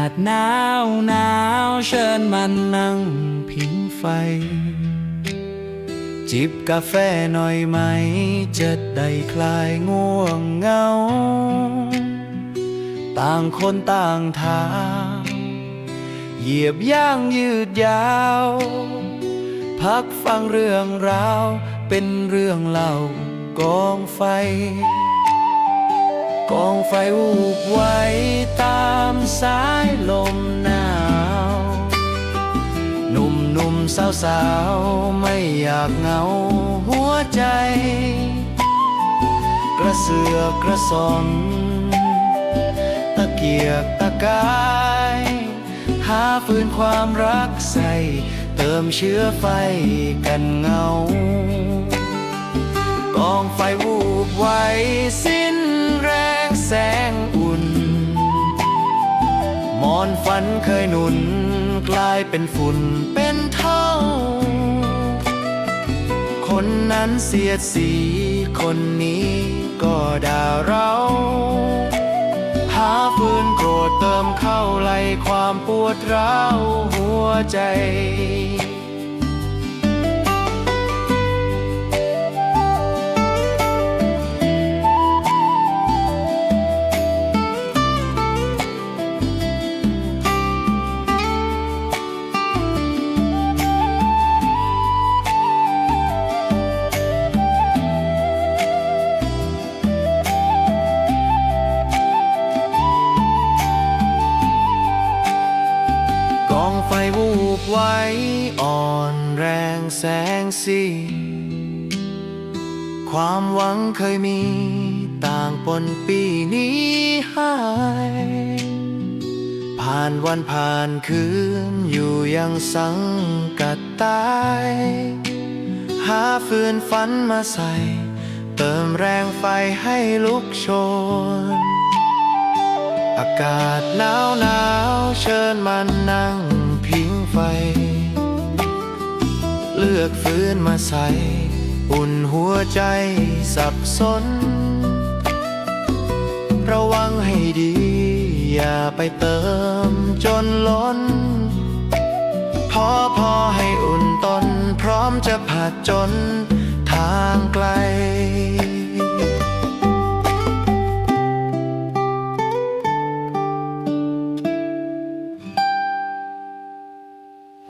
าศหนาวหนาวเชิญมันนั่งผิงไฟ จิบกาแฟหน่อยไหม จะได้คลายง่วงเหงา ต่างคนต่างทางเหยียบย่างยืดยาว พักฟังเรื่องราว เป็นเรื่องเล่ากองไฟ กองไฟวูบไว้ตามสายลมหนาวหนุ่มหนุ่มสาวสาวไม่อยากเหงาหัวใจ กระเสือกกระสน ตะเกียกตะกาย หาฟืนความรักใส่เติมเชื้อไฟกันเงากองไฟวูบไว้สิ อนฝันเคยหนุน กลายเป็นฝุ่นเป็นเท่า คนนั้นเสียดสี คนนี้ก็ด่าเรา หาฟืนโกรธเติมเข้าไล่ความปวดร้าวหัวใจ ไฟวูบไว้อ่อนแรงแสงสีความหวังเคยมีต่างปนปีนี้หาย ผ่านวันผ่านคืนอยู่ยังสังกัดตาย หาฟืนฝันมาใส่ เติมแรงไฟให้ลุกโชน อากาศหนาวหนาวเชิญมานั่งพิง เลือกฟื้นมาใส่ อุ่นหัวใจสับสน ระวังให้ดี อย่าไปเติมจนล้น พอพอให้อุ่นตน พร้อมจะผ่าจนทางไกล